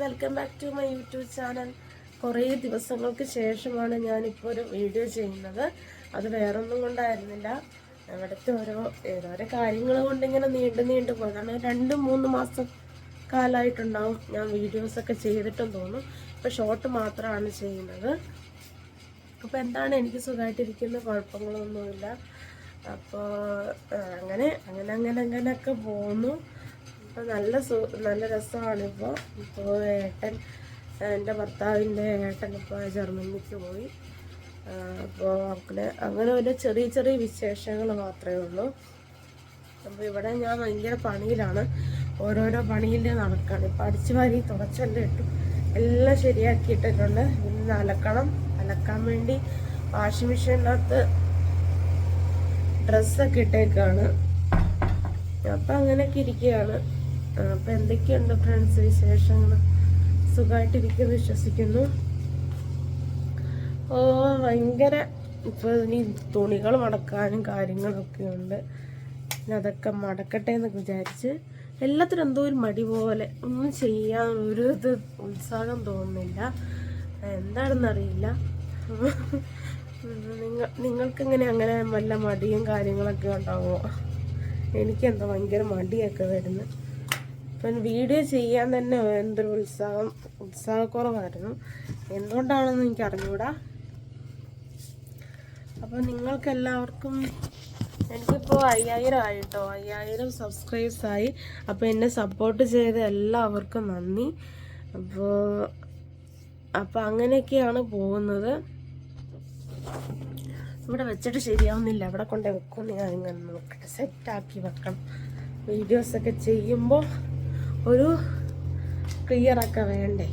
Welcome back to my YouTube channel കുറേ ദിവസങ്ങൾക്ക് ശേഷമാണ് ഞാനിപ്പോൾ ഒരു വീഡിയോ ചെയ്യുന്നത്. അത് വേറൊന്നും കൊണ്ടായിരുന്നില്ല. അവിടുത്തെ ഓരോ ഓരോരോ കാര്യങ്ങൾ കൊണ്ട് ഇങ്ങനെ നീണ്ടു നീണ്ടു പോയതാണ് രണ്ട് മൂന്ന് മാസം കാലമായിട്ടുണ്ടാവും ഞാൻ വീഡിയോസൊക്കെ ചെയ്തിട്ടും തോന്നും. ഇപ്പോൾ ഷോർട്ട് മാത്രമാണ് ചെയ്യുന്നത്. അപ്പോൾ എന്താണ് എനിക്ക് സുഖമായിട്ടിരിക്കുന്ന കുഴപ്പങ്ങളൊന്നുമില്ല. അപ്പോൾ അങ്ങനെ അങ്ങനെ അങ്ങനെ അങ്ങനെയൊക്കെ പോന്നു. അപ്പോൾ നല്ല സു നല്ല രസമാണിപ്പോൾ ഇപ്പോൾ ഏട്ടൻ എന്റെ ഭർത്താവിന്റെ ഏട്ടൻ ഇപ്പോൾ ജർമ്മനിക്ക് പോയി. അപ്പോൾ അങ്ങനെ അങ്ങനെ ഒരു ചെറിയ ചെറിയ വിശേഷങ്ങൾ മാത്രമേ ഉള്ളൂ. അപ്പോൾ ഇവിടെ ഞാൻ ഭയങ്കര പണിയിലാണ്. ഓരോരോ പണിയിൽ നടക്കുകയാണ് ഇപ്പോൾ അടിച്ചു വാരി തുടച്ചെല്ലാം ഇട്ടു. എല്ലാം ശരിയാക്കിയിട്ടിട്ടുണ്ട്. ഇന്ന് അലക്കണം. അലക്കാൻ വേണ്ടി വാഷിംഗ് മെഷീനകത്ത് ഡ്രസ്സൊക്കെ ഇട്ടേക്കാണ്. അപ്പം അങ്ങനെയൊക്കെ ഇരിക്കുകയാണ് അപ്പം എന്തൊക്കെയുണ്ട് ഫ്രണ്ട്സ് വിശേഷങ്ങൾ? സുഖമായിട്ടിരിക്കുന്നു വിശ്വസിക്കുന്നു. ഓ ഭയങ്കര ഇപ്പോൾ ഇനി തുണികൾ മടക്കാനും കാര്യങ്ങളൊക്കെ ഉണ്ട്. അതൊക്കെ മടക്കട്ടെ എന്നൊക്കെ വിചാരിച്ച് എല്ലാത്തിനും എന്തോ ഒരു മടി പോലെ ഒന്നും ചെയ്യാൻ ഒരു ഇത് ഉത്സാഹം തോന്നുന്നില്ല. എന്താണെന്നറിയില്ല നിങ്ങൾ നിങ്ങൾക്കിങ്ങനെ അങ്ങനെ വല്ല മടിയും കാര്യങ്ങളൊക്കെ ഉണ്ടാവുമോ എനിക്കെന്താ ഭയങ്കര മടിയൊക്കെ വരുന്നു. ഇപ്പം വീഡിയോ ചെയ്യാൻ തന്നെ എന്തൊരു ഉത്സാഹം ഉത്സാഹക്കുറവായിരുന്നു. എന്തുകൊണ്ടാണെന്ന് എനിക്ക് അറിഞ്ഞൂടാ. അപ്പോൾ നിങ്ങൾക്കെല്ലാവർക്കും എനിക്കിപ്പോൾ അയ്യായിരം ആയിട്ടോ അയ്യായിരം സബ്സ്ക്രൈബ്സ് ആയി. അപ്പോൾ എന്നെ സപ്പോർട്ട് ചെയ്ത എല്ലാവർക്കും നന്ദി. അപ്പോൾ അപ്പോൾ അങ്ങനെയൊക്കെയാണ് പോകുന്നത്. ഇവിടെ വെച്ചിട്ട് ശരിയാവുന്നില്ല. അവിടെ കൊണ്ടേ വെക്കും ഞാൻ ഇങ്ങനെ നോക്കട്ടെ. സെറ്റാക്കി വെക്കണം. വീഡിയോസൊക്കെ ചെയ്യുമ്പോൾ ഒരു ക്ലിയറൊക്കെ വേണ്ടേ?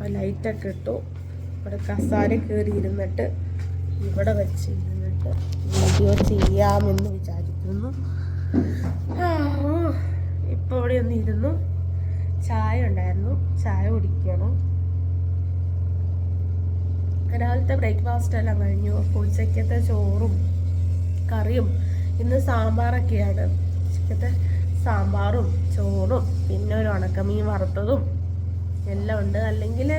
ആ ലൈറ്റൊക്കെ ഇട്ടു. ഇവിടെ കസാര കയറി ഇരുന്നിട്ട് ഇവിടെ വെച്ച് ഇരുന്നിട്ട് വീഡിയോ ചെയ്യാമെന്ന് വിചാരിക്കുന്നു. ഇപ്പോൾ ഇവിടെ ഒന്ന് ഇരുന്നു. ചായ ഉണ്ടായിരുന്നു. ചായ കുടിക്കണം. രാവിലത്തെ ബ്രേക്ക്ഫാസ്റ്റ് എല്ലാം കഴിഞ്ഞു. അപ്പോൾ ഉച്ചക്കത്തെ ചോറും കറിയും ഇന്ന് സാമ്പാറൊക്കെയാണ്. ഉച്ചക്കത്തെ സാമ്പാറും ചോറും പിന്നെ ഒരു ഉണക്കമീൻ വറുത്തതും. എല്ലാം ഉണ്ട്. അല്ലെങ്കിൽ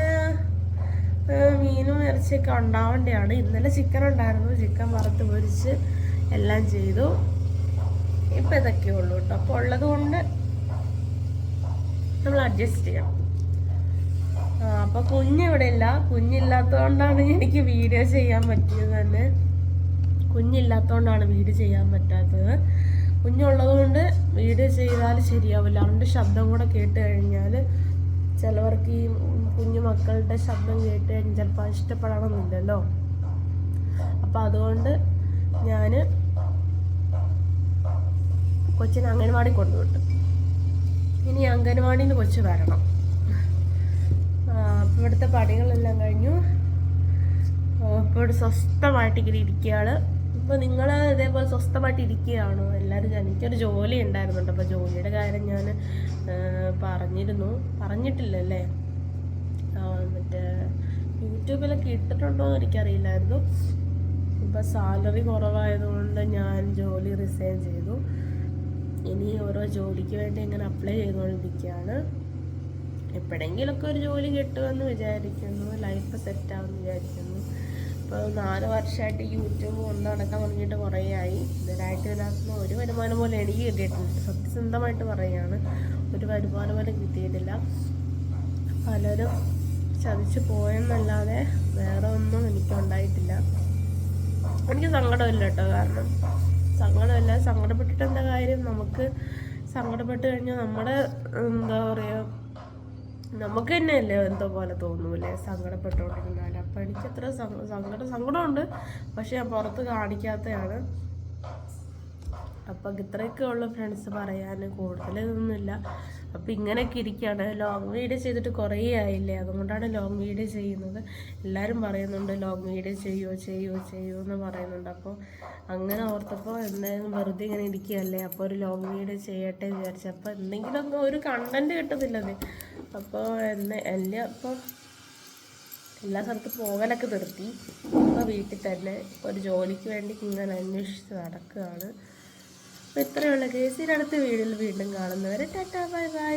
മീനും ഇറച്ചിയൊക്കെ ഉണ്ടാവേണ്ടതാണ്. ഇന്നലെ ചിക്കൻ ഉണ്ടായിരുന്നു. ചിക്കൻ വറുത്ത് പൊരിച്ച് എല്ലാം ചെയ്തു. ഇപ്പം ഇതൊക്കെ ഉള്ളൂ കേട്ടോ. അപ്പോൾ ഉള്ളത് കൊണ്ട് നമ്മൾ അഡ്ജസ്റ്റ് ചെയ്യണം. അപ്പൊ കുഞ്ഞിവിടെ ഇല്ല. കുഞ്ഞില്ലാത്തതുകൊണ്ടാണ് എനിക്ക് വീഡിയോ ചെയ്യാൻ പറ്റിയത് തന്നെ. കുഞ്ഞില്ലാത്തതുകൊണ്ടാണ് വീഡിയോ ചെയ്യാൻ പറ്റാത്തത്. കുഞ്ഞുള്ളത് കൊണ്ട് വീഡിയോ ചെയ്താൽ ശരിയാവില്ല. അവന്റെ ശബ്ദം കൂടെ കേട്ട് കഴിഞ്ഞാൽ ചിലവർക്ക് ഈ കുഞ്ഞു മക്കളുടെ ശബ്ദം കേട്ട് ചിലപ്പോൾ ഇഷ്ടപ്പെടണമെന്നില്ലല്ലോ. അപ്പം അതുകൊണ്ട് ഞാൻ കൊച്ചിനെ അംഗൻവാടി കൊണ്ടുവിട്ടു. ഇനി അംഗൻവാടിയിൽ നിന്ന് കൊച്ചു വരണം. അപ്പം ഇവിടുത്തെ പണികളെല്ലാം കഴിഞ്ഞു. ഇപ്പോൾ ഇവിടെ സ്വസ്ഥമായിട്ട് ഇങ്ങനെ ഇരിക്കുകയാണ്. ഇപ്പോൾ നിങ്ങൾ ഇതേപോലെ സ്വസ്ഥമായിട്ട് ഇരിക്കുകയാണോ? എല്ലാവരും എനിക്കൊരു ജോലി ഉണ്ടായിരുന്നുണ്ട്. അപ്പോൾ ജോലിയുടെ കാര്യം ഞാൻ പറഞ്ഞിരുന്നു. പറഞ്ഞിട്ടില്ലല്ലേ? മറ്റേ യൂട്യൂബിലൊക്കെ ഇട്ടിട്ടുണ്ടോ എന്ന് എനിക്കറിയില്ലായിരുന്നു. ഇപ്പം സാലറി കുറവായതുകൊണ്ട് ഞാൻ ജോലി റിസൈൻ ചെയ്തു. ഇനി ഓരോ ജോലിക്ക് വേണ്ടി ഇങ്ങനെ അപ്ലൈ ചെയ്തുകൊണ്ടിരിക്കുകയാണ്. എപ്പോഴെങ്കിലൊക്കെ ഒരു ജോലി കിട്ടുമെന്ന് വിചാരിക്കുന്നു. ലൈഫ് സെറ്റാമെന്ന് വിചാരിക്കുന്നു. ഇപ്പോൾ നാല് വർഷമായിട്ട് യൂട്യൂബ് കൊണ്ട് നടക്കാൻ തുടങ്ങിയിട്ട് കുറേ ആയി. ഇതിനായിട്ട് ഇതിനകത്തുനിന്ന് ഒരു വരുമാനം പോലെ എനിക്ക് കിട്ടിയിട്ടുണ്ട് സത്യസന്ധമായിട്ട് പറയുകയാണ് ഒരു വരുമാനം പോലെ കിട്ടിയിട്ടില്ല. പലരും ചതിച്ച് പോയെന്നല്ലാതെ വേറെ ഒന്നും എനിക്കുണ്ടായിട്ടില്ല എനിക്ക് സങ്കടമില്ല കേട്ടോ. കാരണം സങ്കടമില്ല. സങ്കടപ്പെട്ടിട്ട് എന്താ കാര്യം? നമുക്ക് സങ്കടപ്പെട്ട് കഴിഞ്ഞാൽ നമ്മുടെ എന്താ പറയുക നമുക്ക് തന്നെ അല്ലേ എന്തോ പോലെ തോന്നൂലേ സങ്കടപ്പെട്ടുകൊണ്ടിരുന്നാൽ അപ്പം എനിക്ക് അത്ര സങ്കടം സങ്കടമുണ്ട്. പക്ഷെ ഞാൻ പുറത്ത് കാണിക്കാത്തതാണ് അപ്പം ഇത്രയൊക്കെ ഉള്ള ഫ്രണ്ട്സ് പറയാൻ കൂടുതൽ ഇതൊന്നുമില്ല അപ്പം ഇങ്ങനെയൊക്കെ ഇരിക്കുകയാണ്. ലോങ് വീഡിയോ ചെയ്തിട്ട് കുറേ ആയില്ലേ? അതുകൊണ്ടാണ് ലോങ് വീഡിയോ ചെയ്യുന്നത്. എല്ലാവരും പറയുന്നുണ്ട് ലോങ് വീഡിയോ ചെയ്യുമോ ചെയ്യുമോ ചെയ്യുമോ എന്ന് പറയുന്നുണ്ട്. അപ്പോൾ അങ്ങനെ ഓർത്തപ്പോൾ എന്തായാലും വെറുതെ ഇങ്ങനെ ഇരിക്കുകയല്ലേ? അപ്പോൾ ഒരു ലോങ് വീഡിയോ ചെയ്യട്ടെ വിചാരിച്ചു. അപ്പോൾ എന്തെങ്കിലുമൊക്കെ ഒരു കണ്ടന്റ് കിട്ടുന്നില്ലത്. അപ്പോൾ എന്നെ എല്ലാം അപ്പോൾ എല്ലാ സ്ഥലത്തും പോകലൊക്കെ നിർത്തി. അപ്പോൾ വീട്ടിൽ തന്നെ ഒരു ജോലിക്ക് വേണ്ടി ഇങ്ങനെ അന്വേഷിച്ച് നടക്കുകയാണ്. അപ്പോൾ ഇത്രയുള്ള കേസിനടുത്ത് വീഡിയോയിൽ വീണ്ടും കാണുന്നവരെ ടാറ്റാ ബൈ ബൈ.